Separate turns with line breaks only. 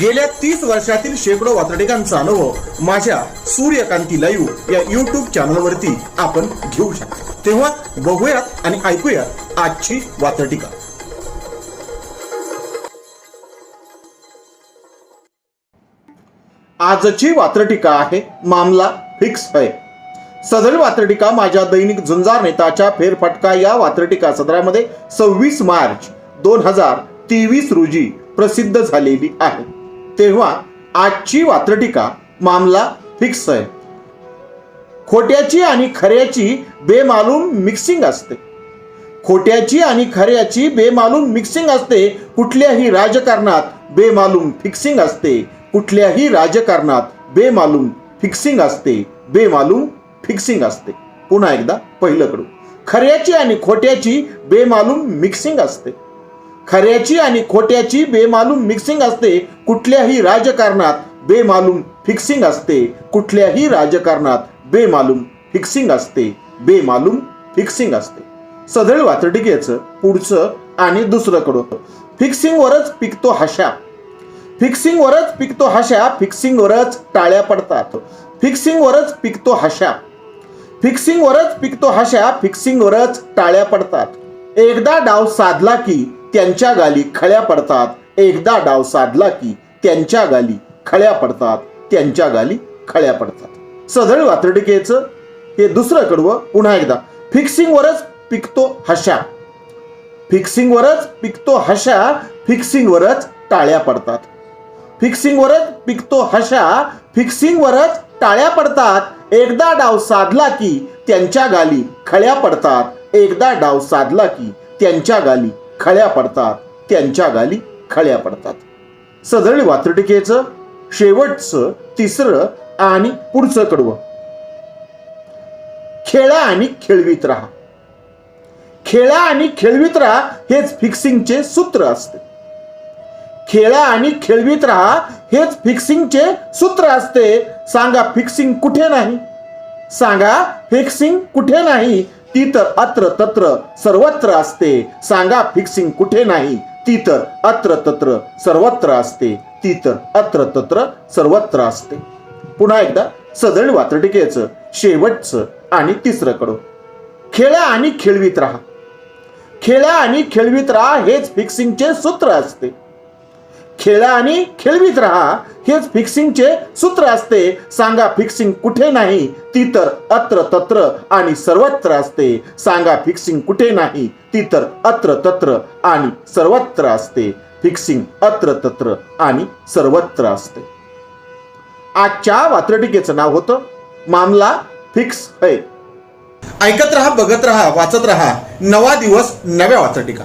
गेल्या तीस वर्षातील शेकडो वातडिकांचा अनुभव माझ्या सूर्यकांती लाईव्ह या युट्यूब चॅनलवरती आपण घेऊ शकतो. तेव्हा बघूयात आणि ऐकूयात आजची वातडिका आजची वात्रटिका आहे मामला फिक्स आहे सदर वात्रटिका माझ्या दैनिक झुंजार नेताच्या फेरफटका या वात्रटिका सदरामध्ये सव्वीस मार्च दोन हजार तेवीस रोजी प्रसिद्ध झालेली आहे. तेव्हा आजची वात्रटिका मामला फिक्स आहे. खोट्याची आणि खऱ्याची बेमालूम मिक्सिंग असते. खोट्याची आणि खऱ्याची बेमालूम मिक्सिंग असते कुठल्याही राजकारणात बेमालूम फिक्सिंग असते कुठल्याही राजकारणात बेमालूम फिक्सिंग असते बेमालूम फिक्सिंग असते. पुन्हा एकदा पहिलं कडू. खऱ्याची आणि खोट्याची बेमालूम मिक्सिंग असते. खऱ्याची आणि खोट्याची बेमालूम मिक्सिंग असते कुठल्याही राजकारणात बेमालूम फिक्सिंग असते कुठल्याही राजकारणात बेमालूम फिक्सिंग असते बेमालूम फिक्सिंग असते. सदळ वातडिकेचं पुढचं आणि दुसरं कडू फिक्सिंगवरच पिकतो हशा. फिक्सिंगवरच पिकतो हशा फिक्सिंगवरच टाळ्या पडतात. फिक्सिंगवरच पिकतो हशा. फिक्सिंगवरच पिकतो हशा फिक्सिंगवरच टाळ्या पडतात. एकदा डाव साधला की त्यांच्या गाली खळ्या पडतात. एकदा डाव साधला की त्यांच्या गाली खळ्या पडतात. त्यांच्या गाली खळ्या पडतात. सदळ वातडिकेचं हे दुसरं कडवं पुन्हा एकदा. फिक्सिंगवरच पिकतो हशा. फिक्सिंगवरच पिकतो हशा फिक्सिंगवरच टाळ्या पडतात. फिक्सिंगवरच पिकतो हशा फिक्सिंगवरच टाळ्या पडतात. एकदा डाव साधला की त्यांच्या गाली खळ्या पडतात. एकदा डाव साधला की त्यांच्या गाली खळ्या पडतात. त्यांच्या गाली खळ्या पडतात. सदळी वात्रटिकेचं शेवटचं तिसरं आणि पुढचं कडवं. खेळा आणि खेळवीत राहा. खेळा आणि खेळवीत राहा हेच फिक्सिंगचे सूत्र असते. खेळा आणि खेळवीत राहा हेच फिक्सिंगचे सूत्र असते. सांगा फिक्सिंग कुठे नाही? सांगा फिक्सिंग कुठे नाही? ती तर अत्र तत्र सर्वत्र असते. सांगा फिक्सिंग कुठे नाही. ती तर अत्र तत्र सर्वत्र असते. ती तर अत्र तत्र सर्वत्र असते. पुन्हा एकदा सदळ वात्रटिकेचं शेवटचं आणि तिसरं कडो. खेळा आणि खेळवीत राहा. खेळा आणि खेळवीत राहा हेच फिक्सिंगचे सूत्र असते. खेळा आणि खेळवीत राहा. हेच फिक्सिंगचे सूत्र असते. सांगा फिक्सिंग कुठे नाही ती तर अत्र तत्र आणि सर्वत्र असते. सांगा फिक्सिंग कुठे नाही ती तर अत्र तत्र आणि सर्वत्र असते. फिक्सिंग अत्र तत्र आणि सर्वत्र असते. आजच्या वात्रटिकेचं नाव होतं मामला फिक्स है. ऐकत राहा बघत राहा वाचत राहा. नवा दिवस नव्या वात्रटिका.